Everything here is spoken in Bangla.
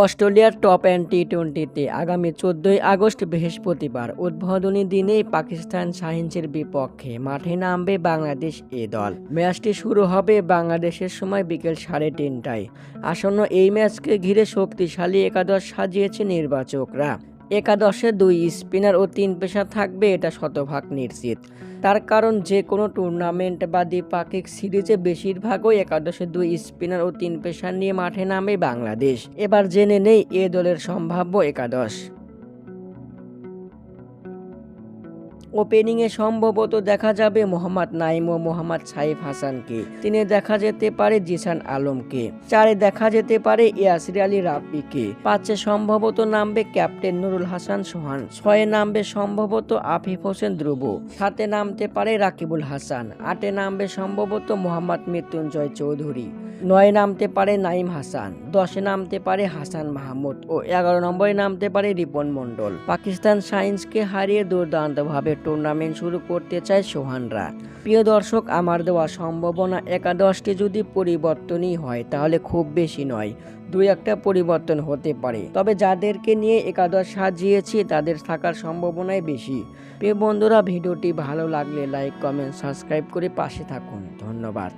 অস্ট্রেলিয়ার টপ অ্যান্ড টি টোয়েন্টিতে আগামী চোদ্দই আগস্ট বৃহস্পতিবার উদ্বোধনী দিনেই পাকিস্তান সাহিন্সের বিপক্ষে মাঠে নামবে বাংলাদেশ এ দল। ম্যাচটি শুরু হবে বাংলাদেশের সময় বিকেল সাড়ে তিনটায়। আসন্ন এই ম্যাচকে ঘিরে শক্তিশালী একাদশ সাজিয়েছে নির্বাচকরা। একাদশে দুই স্পিনার ও তিন পেশা থাকবে, এটা শতভাগ নিশ্চিত। তার কারণ যে কোনো টুর্নামেন্ট বা দ্বিপাক্ষিক সিরিজে বেশিরভাগই একাদশে দুই স্পিনার ও তিন পেশার নিয়ে মাঠে নামে বাংলাদেশ। এবার জেনে নেই এ দলের সম্ভাব্য একাদশ। ওপেনিংয়ে সম্ভবত দেখা যাবে মোহাম্মদ নাইম ও মোহাম্মদ সাইফ হাসানকে। তিনে দেখা যেতে পারে জিসান আলমকে। চারে দেখা যেতে পারে ইয়াসির আলী রাব্বিকে। পাঁচে সম্ভবত নামবে ক্যাপ্টেন নুরুল হাসান সোহান। ছয়ে নামবে সম্ভবত আফিফ হোসেন ধ্রুব। সাতে নামতে পারে রাকিবুল হাসান। আটে নামবে সম্ভবত মোহাম্মদ মৃত্যুঞ্জয় চৌধুরী। নয় নামতে পারে নাইম হাসান। দশে নামতে পারে হাসান মাহমুদ। ও এগারো নম্বরে নামতে পারে রিপন মণ্ডল। পাকিস্তান সায়েন্সকে হারিয়ে দুর্দান্তভাবে টুর্নামেন্ট শুরু করতে চায় সোহানরা। প্রিয় দর্শক, আমার দেওয়া সম্ভাবনা একাদশটি যদি পরিবর্তনই হয়, তাহলে খুব বেশি নয়, দুই একটা পরিবর্তন হতে পারে। তবে যাদেরকে নিয়ে একাদশ সাজিয়েছি, তাদের থাকার সম্ভাবনাই বেশি। প্রিয় বন্ধুরা, ভিডিওটি ভালো লাগলে লাইক কমেন্ট সাবস্ক্রাইব করে পাশে থাকুন। ধন্যবাদ।